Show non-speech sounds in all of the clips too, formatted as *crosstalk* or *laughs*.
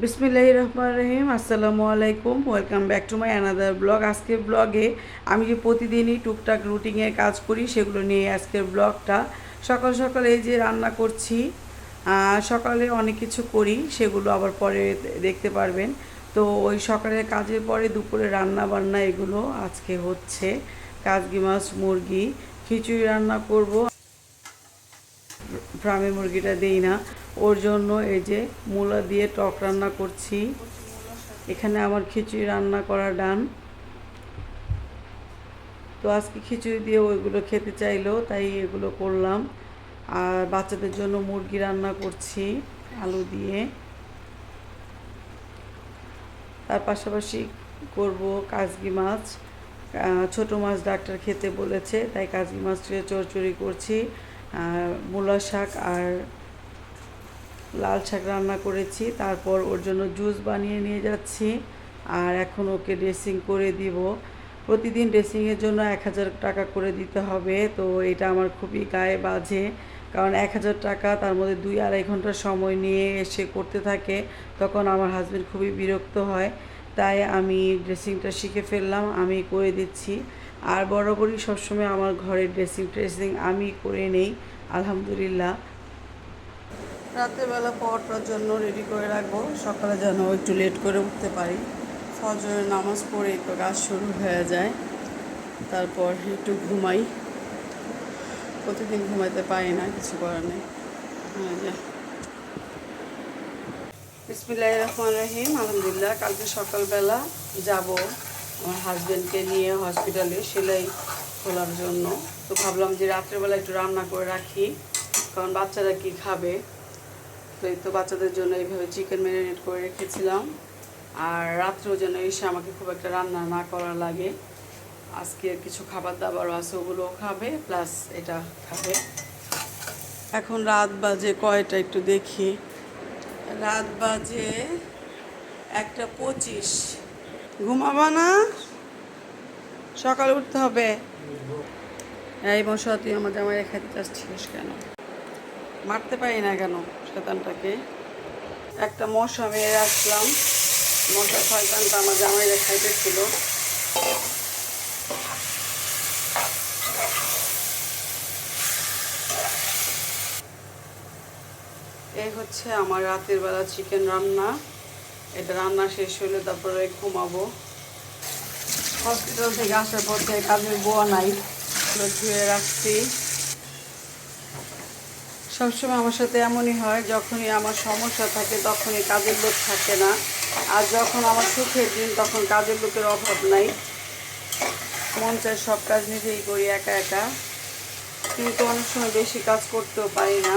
বিসমিল্লাহ রহমান রহিম আসসালামু আলাইকুম, welcome back to my another blog. আজকের ব্লগে আমি যে প্রতিদিনই টুকটাক রুটিনের কাজ করি সেগুলো নিয়ে আজকের ব্লগটা। সকাল সকাল এই যে রান্না করছি সকালে অনেক কিছু করি, সেগুলো আবার পরে দেখতে পারবেন। তো ওই সকালের কাজের পরে দুপুরে রান্না বান্না এগুলো আজকে হচ্ছে। কাজগি মাছ, মুরগি, খিচুড়ি রান্না করব। ফার্মে মুরগিটা দেই না। ওর জন্য এই যে মূলা দিয়ে টক রান্না করছি। এখানে আমার খিচুড়ি রান্না করা ডান। তো আজকে খিচুড়ি দিয়ে ওইগুলো খেতে চাইলো, তাই এগুলো করলাম। আর বাচ্চাদের জন্য মুরগি রান্না করছি, আলু দিয়ে। তার পাশাপাশি করব কাজগি মাছ। ছোট মাছ ডাক্তার খেতে বলেছে, তাই কাজগি মাছ চড়চড়ি করছি। আর মূলা শাক আর লাল শাক রান্না করেছি, তারপর ওর জন্য জুস বানিয়ে নিয়ে যাচ্ছি, আর এখন ওকে ড্রেসিং করে দিব। প্রতিদিন ড্রেসিংয়ের জন্য এক হাজার টাকা করে দিতে হবে, তো এটা আমার খুবই গায়ে বাজে। কারণ এক হাজার টাকা তার মধ্যে দুই আড়াই ঘণ্টা সময় নিয়ে এসে করতে থাকে, তখন আমার হাজবেন্ড খুবই বিরক্ত হয়। তাই আমি ড্রেসিংটা শিখে ফেললাম, আমি করে দিচ্ছি। আর বরাবরই সবসময় আমার ঘরের ড্রেসিং ট্রেসিং আমি করে নেই, আলহামদুলিল্লাহ। রাতের বেলা পরোটার জন্য রেডি করে রাখব। সকালে যেন একটু লেট করে উঠতে পারি। ফজরের নামাজ পড়ে একটু কাজ শুরু হয়ে যায়। তারপর একটু ঘুমাই। প্রতিদিন ঘুমাইতে পারি না, কিছু করার নেই। হ্যাঁ যে বিসমিল্লাহ রহমান রহিম। আলহামদুলিল্লাহ, কালকে সকালবেলা যাব আমার হাজব্যান্ডকে নিয়ে হসপিটালে সেলাই খোলার জন্য। তো ভাবলাম যে রাত্রেবেলা একটু রান্না করে রাখি। কারণ বাচ্চারা কি খাবে? তো এই তো বাচ্চাদের জন্য এইভাবে চিকেন ম্যারিনেট করে রেখেছিলাম। আর রাত্রেও যেন এসে আমাকে খুব একটা রান্না না করা লাগে। আজকে কিছু খাবার দাবারও আছে, ওগুলোও খাবে প্লাস এটা খাবে। এখন রাত বাজে কয়টা একটু দেখি। রাত বাজে একটা পঁচিশ। ঘুমাবা না? সকালে উঠতে হবে। এই মশা তুই আমার জামাই খাইতে চাচ্ছিস কেন? মারতে পারি না কেন শয়তানটাকে? একটা মশা মেরে রাখলাম মশা শয়তানটা আমার জামাই খাইতেছিল এই হচ্ছে আমার রাতের বেলা চিকেন রান্না। এটা রান্না শেষ হলে তারপরে ঘুমাবো। হসপিটাল থেকে আসার পর থেকে কাজের বোয়া নাই। ধুয়ে রাখছি সবসময় আমার সাথে এমনই হয়, যখনই আমার সমস্যা থাকে তখনই কাজের লোক থাকে না। আর যখন আমার সুখের দিন তখন কাজের লোকের অভাব নাই। মন চায় সব কাজ নিজেই করি, একা একা। কিন্তু অনেক সময় বেশি কাজ করতেও পারি না।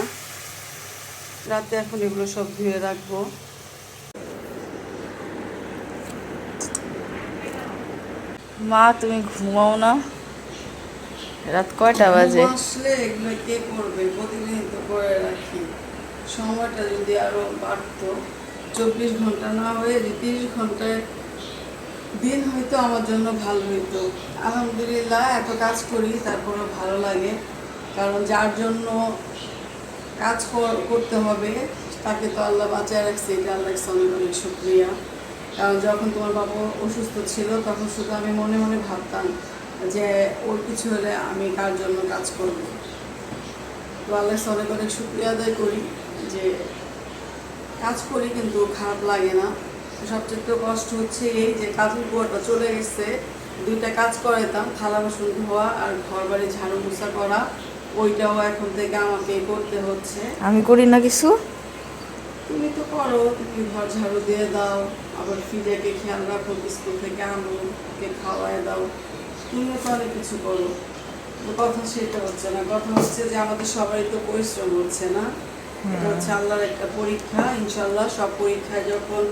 রাতে এখন এগুলো সব ধুয়ে রাখব। মা, তুমি ঘুমাও না। রাত কয়টা বাজে? আসলে এগুলো কে করবে? প্রতিদিন তো করে রাখি। সময়টা যদি আরও চব্বিশ ঘণ্টা না হয়ে যদি তিরিশ ঘন্টায় দিন হয়তো আমার জন্য ভালো হইতো। আলহামদুলিল্লাহ, এত কাজ করি তারপরে ভালো লাগে। কারণ যার জন্য কাজ কর- করতে হবে, তাকে তো আল্লাহ বাঁচায় রাখছে। এটা আল্লাহ অনেক অনেক শুক্রিয়া। কারণ যখন তোমার বাবা অসুস্থ ছিল, তখন শুধু আমি মনে মনে ভাবতাম যে ওর কিছু হলে আমি কার জন্য কাজ করব। তো আল্লাহ অনেক অনেক শুক্রিয়া আদায় করি যে কাজ করি কিন্তু খারাপ লাগে না। সবচেয়ে কষ্ট হচ্ছে এই যে কাজের বুয়াটা চলে গেছে দুইটা কাজ করাইতাম থালা বাসন ধোয়া আর ঘর বাড়ি ঝাড়ু মোছা করা। ওইটাও এখন থেকে আমাকে করতে হচ্ছে। আমি করি না কিছু? তুমি তো করো তুমি ঘর ঝাড়ু দিয়ে দাও আবার ফিজাকে খেয়াল রাখো স্কুল থেকে আনো ওকে খাওয়ায় দাও। তুমিও তো অনেক কিছু করো কথা সেটা হচ্ছে না কথা হচ্ছে যে আমাদের সবারই তো পরিশ্রম হচ্ছে না। এটা হচ্ছে আল্লাহর একটা পরীক্ষা ইনশাল্লাহ সব পরীক্ষায় যখন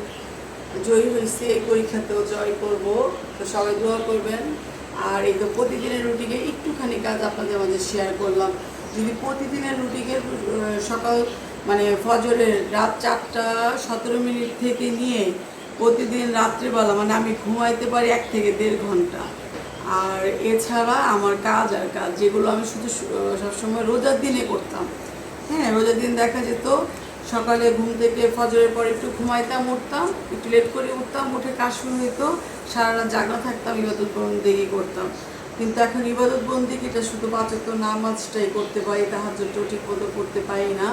জয়ী হয়েছে এই পরীক্ষাতেও জয় করব। তো সবাই দোয়া করবেন। আর এই তো প্রতিদিনের রুটিকে একটুখানি কাজ আপনাদের মাঝে শেয়ার করলাম। যদি প্রতিদিনের রুটিকে সকাল মানে ফজরের রাত চারটা সতেরো মিনিট থেকে নিয়ে প্রতিদিন রাত্রিবেলা মানে আমি ঘুমাইতে পারি এক থেকে দেড় ঘণ্টা। আর এছাড়া আমার কাজ আর কাজ, যেগুলো আমি শুধু সবসময় রোজার দিনে করতাম। হ্যাঁ রোজার দিন দেখা যেত, সকালে ঘুম থেকে ফজরের পর একটু ঘুমাইতাম, উঠতাম, একটু লেট করে উঠতাম, উঠে কাজ শুরু হইতো সারা রাত জাগনা থাকতাম, ইবাদত বন্দিগি করতাম। কিন্তু এখন ইবাদত বন্দিগিটা শুধু পাঁচত্ব নামাজটাই করতে পারি তাহার তাহাজটা ঠিক মতো করতে পারি না।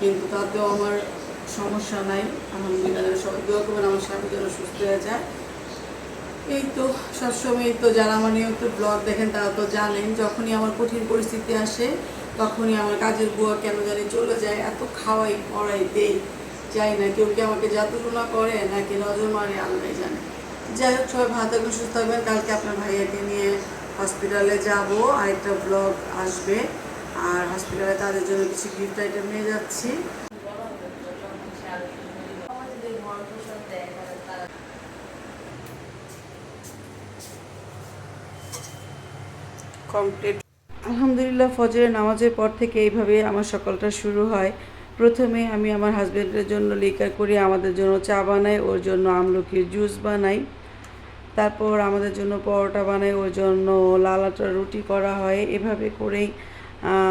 কিন্তু তাতেও আমার সমস্যা নাই, আলহামদুলিল্লাহ, সবাই দোয়া করবেন, আমার স্বামী যেন সুস্থ হয়ে যায়। এই তো, সবসময় তো যারা আমার নিয়মিত ব্লগ দেখেন তারা তো জানেন, যখনই আমার কঠিন পরিস্থিতি আসে, তখনই আমার কাজের বুয়া কেন জানি চলে যায়, এত খাওয়াই, পড়াই, দেই, যাই না, কেউ কি আমাকে যাতনা করে, নাকি নজর মারে আল্লাহ জানে। যাই হোক, সবাই ভালো থাকবেন, সুস্থ থাকবেন। কালকে আপনার ভাইয়াকে নিয়ে হসপিটালে যাব আর একটা ব্লগ আসবে। আর হসপিটালে তাদের জন্য কিছু গিফট আইটেম নিয়ে যাচ্ছি। কমপ্লিট আলহামদুলিল্লাহ, ফজরের নামাজের পর থেকে এইভাবে আমার সকালটা শুরু হয়। প্রথমে আমি আমার হাজব্যান্ডের জন্য লিকার করি, আমাদের জন্য চা বানাই, ওর জন্য আমলকির জুস বানাই। তারপর আমাদের জন্য পরোটা বানাই, ওর জন্য লাল আটার রুটি করা হয়। এভাবে করেই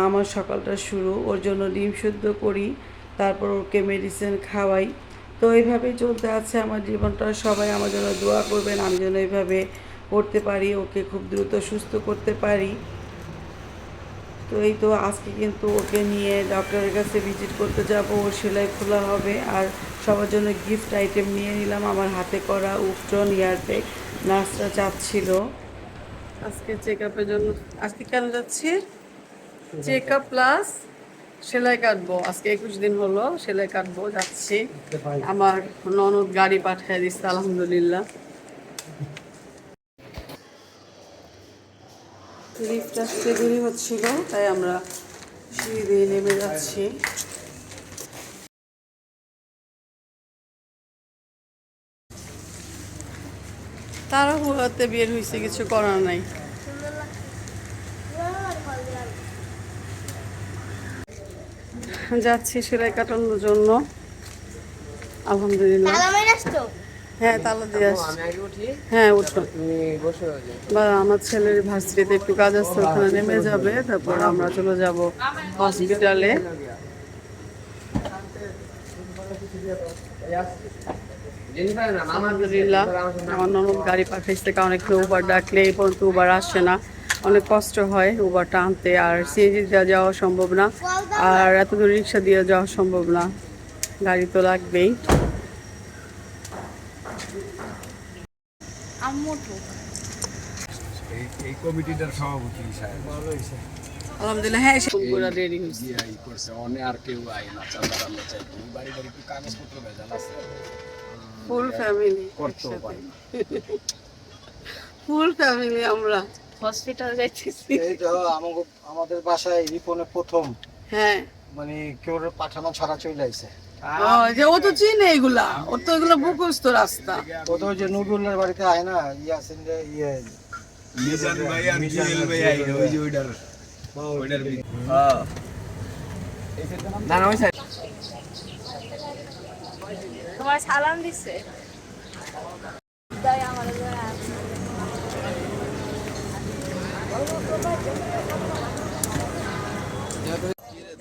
আমার সকালটা শুরু। ওর জন্য ডিম শুদ্ধ করি, তারপর ওকে মেডিসিন খাওয়াই। তো এইভাবেই চলতে আছে আমার জীবনটা। সবাই আমার জন্য দোয়া করবেন, আমি যেন এইভাবে করতে পারি ওকে খুব দ্রুত সুস্থ করতে পারি। তো এই তো আজকে কিন্তু ওকে নিয়ে ডক্টরের কাছে ভিজিট করতে যাব ওর সেলাই খোলা হবে আর সবার জন্য গিফট আইটেম নিয়ে নিলাম আমার হাতে করা উফটন ইয়ারটেক নার্সরা চাচ্ছিল। আজকে চেক আপের জন্য আজকে কেন যাচ্ছি? চেক আপ প্লাস সেলাই কাটবো আজকে একুশ দিন হলো সেলাই কাটবো যাচ্ছি। আমার ননদ গাড়ি পাঠিয়ে দিচ্ছে আলহামদুলিল্লাহ। লিফট আসতে দেরি হচ্ছিল, তাই আমরা সিঁড়ি দিয়ে নেমে যাচ্ছি। তাড়াহুড়াতে বের হয়েছে কিছু করার নাই। যাচ্ছি সেলাই কাটানোর জন্য। আলহামদুলিল্লাহ। হ্যাঁ তালা দিয়ে আসছি। হ্যাঁ উঠো। বা আমার ছেলের ভার্সিটিতে একটু কাজ আসছে ওখানে নেমে যাবে। তারপর আমরা চলে যাব হসপিটালে। আলহামদুলিল্লাহ আমার ননদ গাড়ি পাঠাইছে কারণ একটু উবার ডাকলে এই পর্যন্ত উবার আসে না। অনেক কষ্ট হয় উবারটা আনতে আর সিএনজি দেওয়া যাওয়া সম্ভব না। আর এত দূর রিক্সা দিয়ে যাওয়া সম্ভব না। গাড়ি তো লাগবেই আম্মু তো এই এই কমিটিটার সভাপতি সাহেব ভালো হয়েছে আলহামদুলিল্লাহ হ্যাঁ হয়েছে জিআই করছে অনে আর কেউ আয় না চাঁদা আমরা চাই। বাড়ি বাড়ি একটু কাগজপত্র ভেজাল আছে? ফুল ফ্যামিলি করতেও পারি ফুল ফ্যামিলি আমরা। হসপিটাল যাইতেছি। এই তো আমাদের বাসায় রিপনে প্রথম। হ্যাঁ। মানে কেউ পাঠানো ছাড়া চলে আইছে। ও, যে ও তো চিনে এগুলা। ওর তো এগুলো মুখস্থ রাস্তা। ও তো ওই যে নবুল্লার বাড়িতে আয় না ইয়ে আছেন যে ইয়ে মিজান ভাই আর জুয়েল ভাই আই ওই যে ওইটার ওইটার না না ওই সাইড তোমার সালাম দিছে।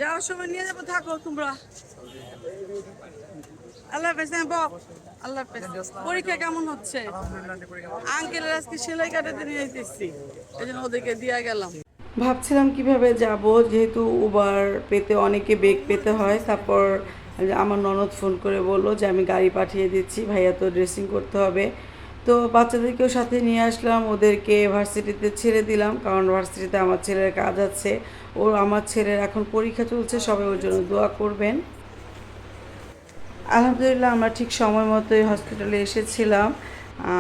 যাওয়ার সময় নিয়ে যাব থাকো তোমরা। আল্লাহ হাফেজ হ্যাঁ বক আল্লাহ পরীক্ষা কেমন হচ্ছে? আঙ্কেলের আজকে সেলাই কাটাতে নিয়ে এই জন্য ওদেরকে দিয়ে গেলাম। ভাবছিলাম কীভাবে যাব, যেহেতু উবার পেতে অনেকে বেগ পেতে হয়। তারপর আমার ননদ ফোন করে বলল যে, আমি গাড়ি পাঠিয়ে দিচ্ছি, ভাইয়া তো ড্রেসিং করতে হবে। তো বাচ্চাদেরকেও সাথে নিয়ে আসলাম। ওদেরকে ভার্সিটিতে ছেড়ে দিলাম, কারণ ভার্সিটিতে আমার ছেলের কাজ আছে। ও, আমার ছেলের এখন পরীক্ষা চলছে, সবাই ওর জন্য দোয়া করবেন। আলহামদুলিল্লাহ আমরা ঠিক সময় মতোই হসপিটালে এসেছিলাম।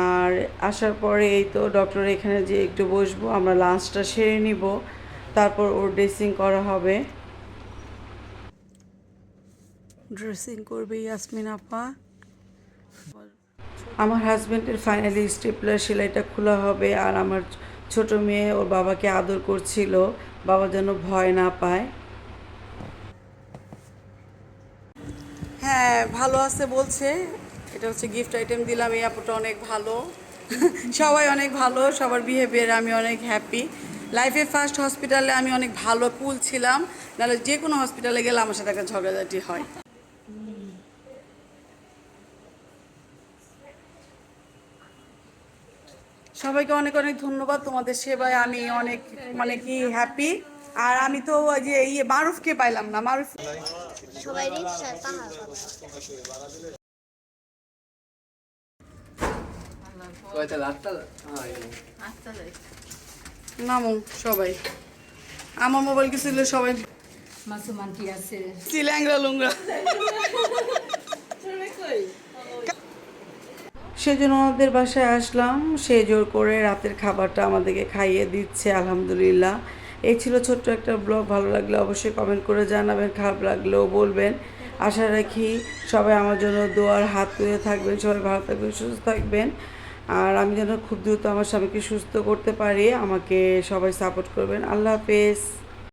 আর আসার পরে এই তো ডক্টর এখানে যে একটু বসবো আমরা লাঞ্চটা সেরে নিব তারপর ওর ড্রেসিং করা হবে। ড্রেসিং করবে ইয়াসমিন আপা। আমার হাজব্যান্ডের ফাইনালি স্টেপলার সেলাইটা খোলা হবে আর আমার ছোট মেয়ে ওর বাবাকে আদর করছিল বাবা যেন ভয় না পায়। হ্যাঁ ভালো আছে বলছে। এটা হচ্ছে গিফট আইটেম দিলাম, এই আপুটা অনেক ভালো। *laughs* সবাই অনেক ভালো, সবার বিহেভিয়ার আমি অনেক হ্যাপি লাইফে ফার্স্ট হসপিটালে আমি অনেক ভালো কুল ছিলাম, নাহলে যে কোনো হসপিটালে গেলে আমার সাথে একটা ঝগড়াঝাটি হয়। সবাইকে অনেক অনেক ধন্যবাদ, তোমাদের সেবায় আমি অনেক মানে কি হ্যাপি আর আমি তো যে ইয়ে মারুফকে পাইলাম না, মারুফ সবাই পাহাড়। নামো সবাই। আমার মোবাইল কি ছিল সবাই মাসুম আন্টি আছে। চিল্যাংরা লুংরা সেজন্য ওনাদের বাসায় আসলাম। সে জোর করে রাতের খাবারটা আমাদেরকে খাইয়ে দিচ্ছে আলহামদুলিল্লাহ। এই ছিল ছোট্ট একটা ব্লগ ভালো লাগলে অবশ্যই কমেন্ট করে জানাবেন, খারাপ লাগলেও বলবেন। আশা রাখি সবাই আমার জন্য দোয়ার হাত তুলে থাকবেন, সবাই ভালো থাকবেন, সুস্থ থাকবেন। আর আমি যেন খুব দ্রুত আমার স্বামীকে সুস্থ করতে পারি, আমাকে সবাই সাপোর্ট করবেন। আল্লাহ হাফেজ।